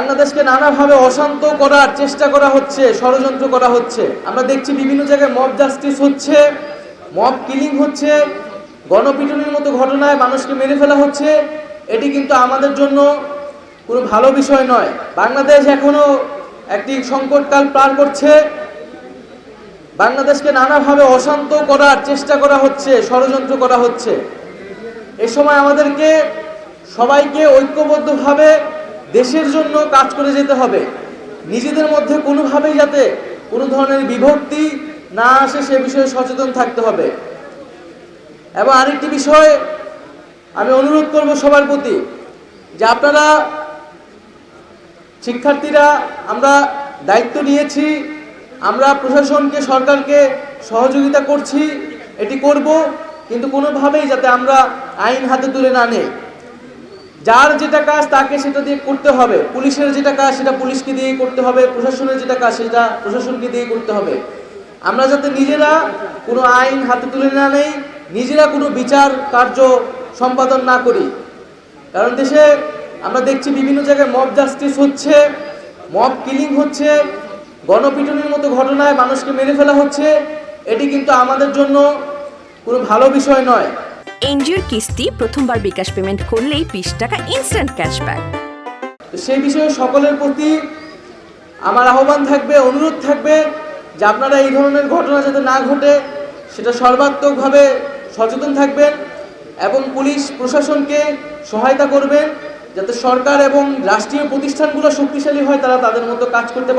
বাংলাদেশকে নানাভাবে অশান্ত করার চেষ্টা করা হচ্ছে, ষড়যন্ত্র করা হচ্ছে। আমরা দেখছি বিভিন্ন জায়গায় মব জাস্টিস হচ্ছে মব কিলিং হচ্ছে, গণপিটুনির মতো ঘটনায় মানুষকে মেরে ফেলা হচ্ছে। এটি কিন্তু আমাদের জন্য কোনো ভালো বিষয় নয়। বাংলাদেশ এখনও একটি সংকটকাল পার করছে। বাংলাদেশকে নানাভাবে অশান্ত করার চেষ্টা করা হচ্ছে, ষড়যন্ত্র করা হচ্ছে। এ সময় আমাদেরকে সবাইকে ঐক্যবদ্ধভাবে দেশের জন্য কাজ করে যেতে হবে। নিজেদের মধ্যে কোনোভাবেই যাতে কোনো ধরনের বিভক্তি না আসে সে বিষয়ে সচেতন থাকতে হবে। এবং আরেকটি বিষয় আমি অনুরোধ করব সবার প্রতি যে আপনারা শিক্ষার্থীরা, আমরা দায়িত্ব নিয়েছি, আমরা প্রশাসনকে, সরকারকে সহযোগিতা করছি, এটি করব, কিন্তু কোনোভাবেই যাতে আমরা আইন হাতে তুলে না নেই। যার যেটা কাজ তাকে সেটা দিয়ে করতে হবে। পুলিশের যেটা কাজ সেটা পুলিশকে দিয়ে করতে হবে, প্রশাসনের যেটা কাজ সেটা প্রশাসনকে দিয়ে করতে হবে। আমরা যাতে নিজেরা কোনো আইন হাতে তুলে না নেই, নিজেরা কোনো বিচার কার্য সম্পাদন না করি। কারণ দেশে আমরা দেখছি বিভিন্ন জায়গায় মব জাস্টিস হচ্ছে মব কিলিং হচ্ছে, গণপিটুনির মতো ঘটনায় মানুষকে মেরে ফেলা হচ্ছে। এটি কিন্তু আমাদের জন্য কোনো ভালো বিষয় নয়। এনজিওর কিস্তি প্রথমবার বিকাশ পেমেন্ট করলেই বিশ টাকা ইনস্ট্যান্ট ক্যাশব্যাক সেই বিষয়ে সকলের প্রতি আমার আহ্বান থাকবে, অনুরোধ থাকবে যে আপনারা এই ধরনের ঘটনা যাতে না ঘটে, সেটা সর্বাত্মকভাবে সচেতন থাকবেন এবং পুলিশ প্রশাসনকে সহায়তা করবেন যাতে সরকার এবং রাষ্ট্রীয় প্রতিষ্ঠানগুলো শক্তিশালী হয়, তারা তাদের মতো কাজ করতে পারে।